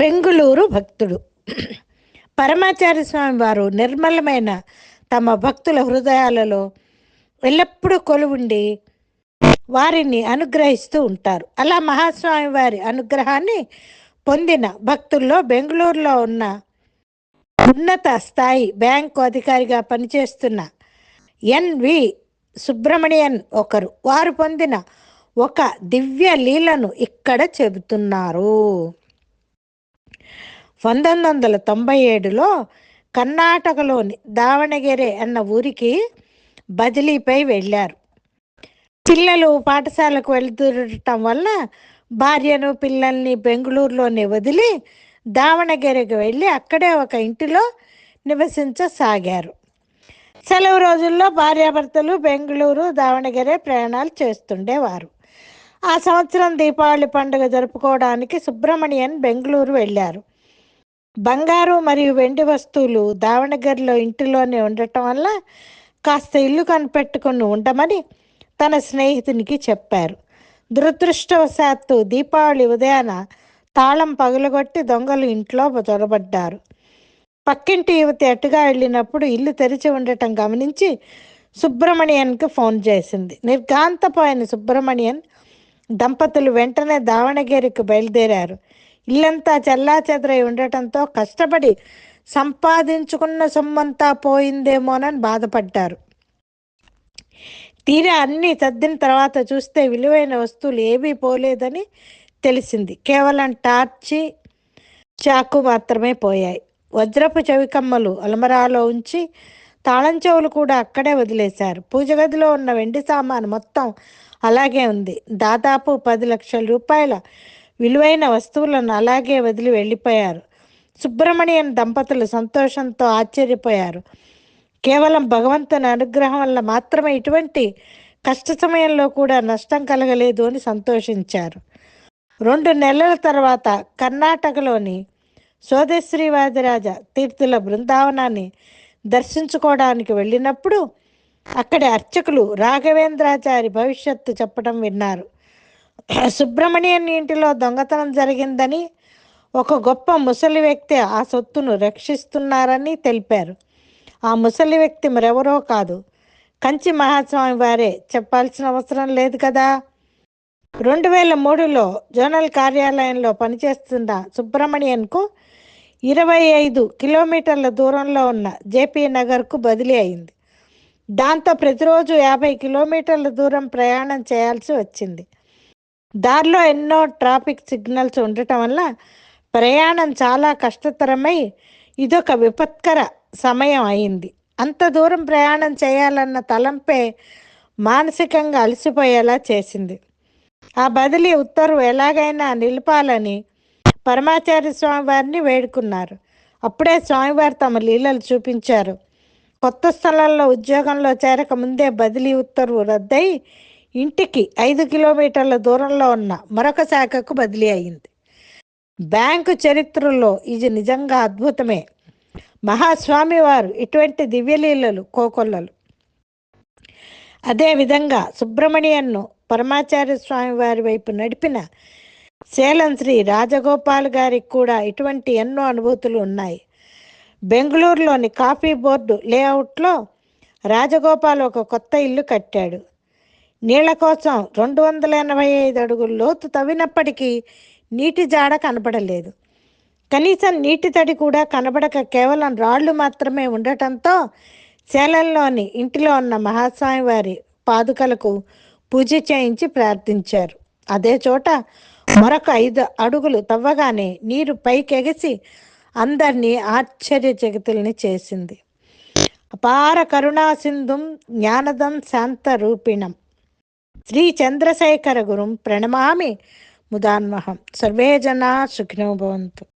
బెంగుళూరు భక్తుడు. పరమాచార్య స్వామి వారు నిర్మలమైన తమ భక్తుల హృదయాలలో ఎల్లప్పుడూ కొలువుండి వారిని అనుగ్రహిస్తూ ఉంటారు. అలా మహాస్వామి వారి అనుగ్రహాన్ని పొందిన భక్తుల్లో బెంగళూరులో ఉన్న ఉన్నత స్థాయి బ్యాంకు అధికారిగా పనిచేస్తున్న ఎన్వి సుబ్రమణియన్ ఒకరు. వారు పొందిన ఒక దివ్య లీలను ఇక్కడ చెబుతున్నారు. పంతొమ్మిది వందల తొంభై ఏడులో కర్ణాటకలోని దావణగిరి అన్న ఊరికి బదిలీపై వెళ్ళారు. పిల్లలు పాఠశాలకు వెళ్తుండటం వల్ల భార్యను పిల్లల్ని బెంగళూరులోనే వదిలి దావణగిరికి వెళ్ళి అక్కడే ఒక ఇంటిలో నివసించసాగారు. సెలవు రోజుల్లో భార్యాభర్తలు బెంగళూరు దావణగిరి ప్రయాణాలు చేస్తుండేవారు. ఆ సంవత్సరం దీపావళి పండుగ జరుపుకోవడానికి సుబ్రహ్మణ్యన్ బెంగళూరు వెళ్ళారు. బంగారు మరియు వెండి వస్తువులు దావణగిరిలో ఇంటిలోనే ఉండటం వల్ల కాస్త ఇల్లు కనిపెట్టుకుని ఉండమని తన స్నేహితునికి చెప్పారు. దురదృష్టవశాత్తు దీపావళి ఉదయాన తాళం పగులగొట్టి దొంగలు ఇంట్లో చొరబడ్డారు. పక్కింటి యువతి అటుగా వెళ్ళినప్పుడు ఇల్లు తెరిచి ఉండటం గమనించి సుబ్రహ్మణ్యన్కి ఫోన్ చేసింది. నిర్గాంతపోయిన సుబ్రహ్మణ్యన్ దంపతులు వెంటనే దావణగిరికి బయలుదేరారు. ఇల్లంతా చెల్లాచెదరై ఉండటంతో కష్టపడి సంపాదించుకున్న సొమ్మంతా పోయిందేమోనని బాధపడ్డారు. తీరా అన్నీ సర్దిన తర్వాత చూస్తే విలువైన వస్తువులు ఏవీ పోలేదని తెలిసింది. కేవలం టార్చి చాకు మాత్రమే పోయాయి. వజ్రపు చెవికమ్మలు అలమరాలో ఉంచి తాళం చెవులు కూడా అక్కడే వదిలేశారు. పూజ గదిలో ఉన్న వెండి సామాను మొత్తం అలాగే ఉంది. దాదాపు పది లక్షల రూపాయల విలువైన వస్తువులను అలాగే వదిలి వెళ్ళిపోయారు. సుబ్రహ్మణ్యన్ దంపతులు సంతోషంతో ఆశ్చర్యపోయారు. కేవలం భగవంతుని అనుగ్రహం వల్ల మాత్రమే ఇటువంటి కష్ట సమయంలో కూడా నష్టం కలగలేదు అని సంతోషించారు. రెండు నెలల తర్వాత కర్ణాటకలోని సోదశ్రీవాదిరాజ తీర్థుల బృందావనాన్ని దర్శించుకోవడానికి వెళ్ళినప్పుడు అక్కడి అర్చకులు రాఘవేంద్రాచారి భవిష్యత్తు చెప్పడం విన్నారు. సుబ్రహ్మణ్యన్ ఇంటిలో దొంగతనం జరిగిందని ఒక గొప్ప ముసలి వ్యక్తి ఆ సొత్తును రక్షిస్తున్నారని తెలిపారు. ఆ ముసలి వ్యక్తి మరెవరో కాదు. కంచి మహాస్వామి వారే. చెప్పాల్సిన అవసరం లేదు కదా? రెండు వేల మూడులో జోనల్ కార్యాలయంలో పనిచేస్తున్న సుబ్రహ్మణ్యన్కు ఇరవై ఐదు కిలోమీటర్ల దూరంలో ఉన్న జేపీ నగర్కు బదిలీ అయింది. దాంతో ప్రతిరోజు యాభై కిలోమీటర్ల దూరం ప్రయాణం చేయాల్సి వచ్చింది. దారిలో ఎన్నో ట్రాఫిక్ సిగ్నల్స్ ఉండటం వల్ల ప్రయాణం చాలా కష్టతరమై ఇదొక విపత్కర సమయం అయింది. అంత దూరం ప్రయాణం చేయాలన్న తలంపే మానసికంగా అలసిపోయేలా చేసింది. ఆ బదిలీ ఉత్తర్వు ఎలాగైనా నిలపాలని పరమాచార్య స్వామివారిని వేడుకున్నారు. అప్పుడే స్వామివారు తమ లీలలు చూపించారు. కొత్త స్థలంలో ఉద్యోగంలో చేరక ముందే బదిలీ ఉత్తర్వు రద్దయి ఇంటికి ఐదు కిలోమీటర్ల దూరంలో ఉన్న మరొక శాఖకు బదిలీ అయింది బ్యాంకు చరిత్రలో ఇది నిజంగా అద్భుతమే. మహాస్వామి వారు ఇటువంటి దివ్యలీలలు కోకొల్లలు. అదేవిధంగా సుబ్రహ్మణ్యన్ను పరమాచార్య స్వామి వారి వైపు నడిపిన సేలం శ్రీ రాజగోపాల్ గారికి కూడా ఇటువంటి ఎన్నో అనుభూతులు ఉన్నాయి. బెంగళూరులోని కాఫీ బోర్డు లేఅవుట్లో రాజగోపాల్ ఒక కొత్త ఇల్లు కట్టాడు. నీళ్ళ కోసం రెండు వందల ఎనభై ఐదు అడుగుల లోతు తవ్వినప్పటికీ నీటి జాడ కనపడలేదు. కనీసం నీటి తడి కూడా కనబడక కేవలం రాళ్ళు మాత్రమే ఉండటంతో సేలంలోని ఇంటిలో ఉన్న మహాస్వామి వారి పాదుకలకు పూజ చేయించి ప్రార్థించారు. అదే చోట మరొక ఐదు అడుగులు తవ్వగానే నీరు పైకెగసి అందరినీ ఆశ్చర్యచకితుల్ని చేసింది. అపార కరుణా సింధుం జ్ఞానదం శాంత రూపిణం శ్రీ చంద్రశేఖర గురుం ప్రణమామి ముదాన్మహం. సర్వే జనా సుఖినో భవంతు.